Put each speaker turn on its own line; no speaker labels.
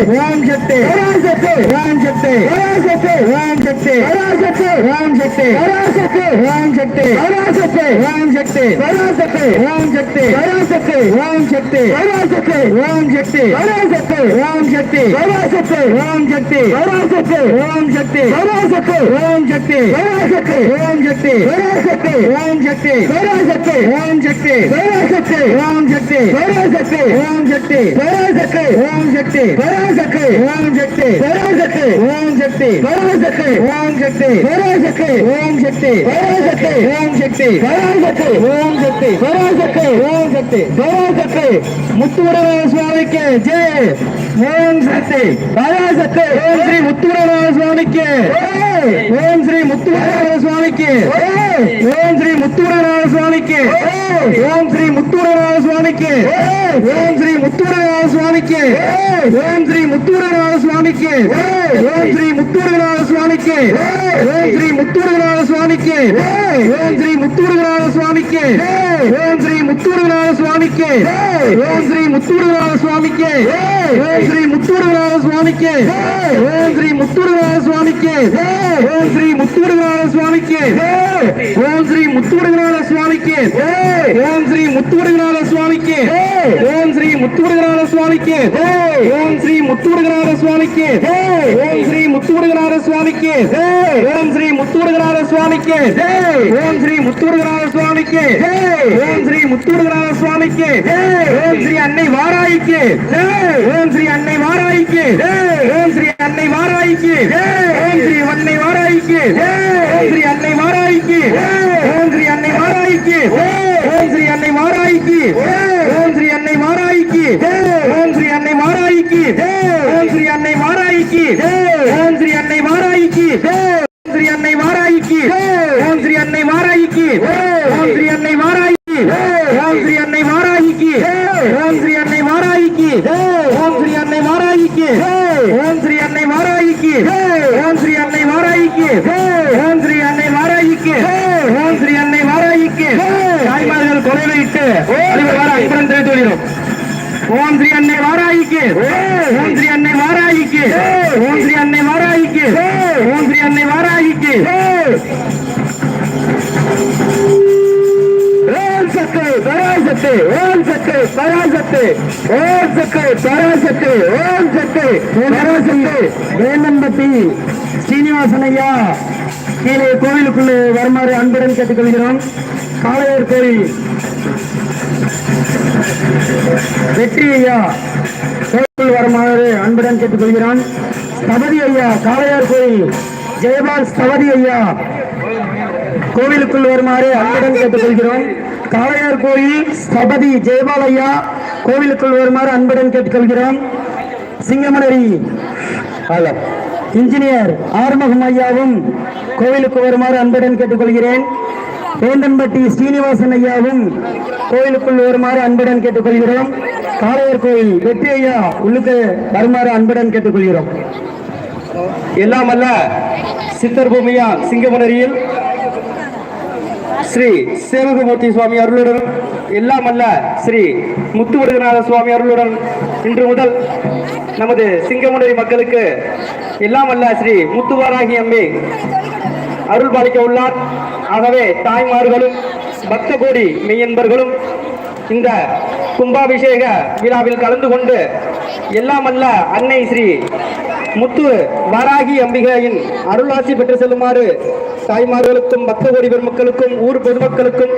ஓம் சக்தி பராசக்தி ஓம் சக்தி பராசக்தி ஓம் சக்தி பராசக்தி ஓம் சக்தி பராசக்தி ஓம் சக்தி பராசக்தி ஓம் சக்தி பராசக்தி ஓம் சக்தி பராசக்தி ஓம் சக்தி பராசக்தி ஓம் சக்தி பராசக்தி ஓம் சக்தி பராசக்தி ஓம் சக்தி பராசக்தி ஓம் சக்தி பராசக்தி ஓம் சக்தி பராசக்தி ஓம் சக்தி பராசக்தி ஓம் சக்தி பராசக்தி ஓம் சக்தி பராசக்தி ஓம் சக்தி பராசக்தி ஓம் சக்தி பராசக்தி ஓம் சக்தி ஓம் சக்தி ஓம் சக்தி ஓம் சக்தி ஓம் சக்தி ஓம் சக்தி ஓம் சக்தி ஓம் சக்தி பராசக்தி முத்துவரவ சுவாமிக்கு ஜெய். ஓம் சக்தி ஓம் ஸ்ரீ முத்துவரவ சுவாமிக்கு ஓம் ஸ்ரீ முத்துவரவ சுவாமிக்கு ஓம் ஸ்ரீ முத்துவரவ சுவாமிக்கு ஓம் ஸ்ரீ முத்துவரவ சுவாமிக்கு ஓம் ஸ்ரீ முத்துவரவ சுவாமிக்கு ஓம் ஸ்ரீ ஸ்ரீ முத்துவரவ சுவாமிக்கு ஓம் ஸ்ரீ முத்துவரவ சுவாமிக்கு ஓம் ஸ்ரீ முத்துவரவ சுவாமிக்கு ஓம் ஸ்ரீ முத்துவரவ சுவாமிக்கு ஓம் ஸ்ரீ முத்துவரவ சுவாமிக்கு ஓம் ஸ்ரீ முத்துவரவ சுவாமிக்கு ஓம் ஸ்ரீ முத்துவரவ சுவாமிக்கு ஓம் ஸ்ரீ முத்துவரவ சுவாமிக்கு ஓம் ஸ்ரீ முத்துவரவ சுவாமிக்கு ஓம் ஸ்ரீ முத்துவரவ சுவாமிக்கு ஓம் ஸ்ரீ முத்துவரவ சுவாமிக்கு ஓம் ஸ்ரீ முத்துவரவ சுவாமிக்கு ஓம் ஸ்ரீ முத்துவரவ சுவாமிக்கு. ஓம் ஸ்ரீ முத்துவரவ சுவாமிக்கு. ஓம் ஸ்ரீ முத்துவரவ சுவாமிக்கு. ஓம் ஸ்ரீ முத்துவரவ சுவாமிக்கு. ஓம் ஸ்ரீ முத்துவரவ சுவாமிக்கு. ஓம் ஸ்ரீ அன்னை வாராய்க்கு. ஓம் ஸ்ரீ அன்னை வாராய்க்கு. ஓம் ஸ்ரீ அன்னை வாராய்க்கு ஓம் ஸ்ரீ அன்னை வாராய்க்கு ஓம் ஸ்ரீ அன்னை வாராய்க்கு ஓம் ஸ்ரீ அன்னை வாராய்க்கு ஓம் ஸ்ரீ அன்னை வாராய்க்கு ஓம் ஸ்ரீ அன்னை வாராய்க்கு ஓம் ஸ்ரீ அன்னை வாராய்க்கு ஓம் ஸ்ரீ அன்னை வாராய்க்கு ஓம் ஸ்ரீ அன்னை வாராய்க்கு ஓம் ஸ்ரீ அன்னை வாராய்க்கு ஓம் ஸ்ரீ அன்னை வாராய்க்கு ஓம் ஸ்ரீ அன்னை வாராய்க்கு ஓம் ஸ்ரீ அன்னை வாராய்க்கு ஓம் ஸ்ரீ அன்னை வாராய்க்கு ஓம் ஸ்ரீ அன்னை வாராய்க்கு ஓம் ஸ்ரீ அன்னை வாராய்க்கு ஓம் ஸ்ரீ அன்னை வாராய்க்கு ஓம் ஸ்ரீ அன்னை வாராய்க்கு ஓம் ஸ்ரீ அன்னை வாராய்க்கு தாய்மார்கள் கொலைவையிட்டு அன்புடன் தெரிவித்து வருகிறோம் ஓம் ஸ்ரீ அன்னை வாராய்க்கு ஓம் ஸ்ரீ அன்னை வாராய்க்கு ஓம் ஸ்ரீ அன்னை வாராய்க்கு ஓம் ஸ்ரீ அன்னை வாராய்க்கு ஓம் சத்து பராசத்து ஓம் சத்து பராசத்து ஓம் சத்து பராசத்து ஓம் சத்து பராசத்து வேந்தம்பட்டி ஸ்ரீனிவாசன் ஐயா கீழே கோவிலுக்குள்ளே வருமாறு அன்புடன் கேட்டுக்கொள்கிறோம். காளையர் கோயில். வெற்றி ஐயா கோயிலுக்குள் வருமாறு அன்புடன் கேட்டுக்கொள்கிறான். ஸ்தபதி ஐயா காளையார் கோயில். ஜெயபால் ஸ்தபதி ஐயா. கோவிலுக்குள் வருமாறு அன்புடன் கேட்டுக்கொள்கிறோம். காளையார் கோயில் ஸ்தபதி ஜெயபால் ஐயா. கோவிலுக்குள் வருமாறு அன்புடன் கேட்டுக்கொள்கிறோம். சிங்கமணரி அல்ல இன்ஜினியர் ஆறுமுகம் ஐயாவும் கோவிலுக்கு வருமாறு அன்புடன் கேட்டுக்கொள்கிறேன். வேந்தன்பட்டி ஸ்ரீனிவாசன் ஐயாவும் கோயிலுக்குள் வருமாறு அன்புடன் கேட்டுக்கொள்கிறோம். காளையர் கோயில் வெற்றி ஐயா உள்ளுக்கு வருமாறு அன்புடன் கேட்டுக்கொள்கிறோம்.
எல்லாம் அல்ல சித்தர் பூமியா சிங்கமனரியில் ஸ்ரீ சேவகமூர்த்தி சுவாமி அருளுடன் எல்லாம் அல்ல ஸ்ரீ முத்துவடுகநாத சுவாமி அருளுடன் இன்று முதல் நமது சிங்கமுனரி மக்களுக்கு எல்லாம் அல்ல ஸ்ரீ முத்துவாராகி அம்மே அருள் பாலிக்க உள்ளார் ஆகவே தாய்மார்களும் பக்த கோடி மெய்யன்பர்களும் இந்த கும்பாபிஷேக விழாவில் கலந்து கொண்டு எல்லாம் அல்ல அன்னை ஸ்ரீ முத்து வாராகி அம்பிகையின் அருளாசி பெற்று செல்லுமாறு தாய்மார்களுக்கும் பக்த கோடி பெருமக்களுக்கும் ஊர் பொதுமக்களுக்கும்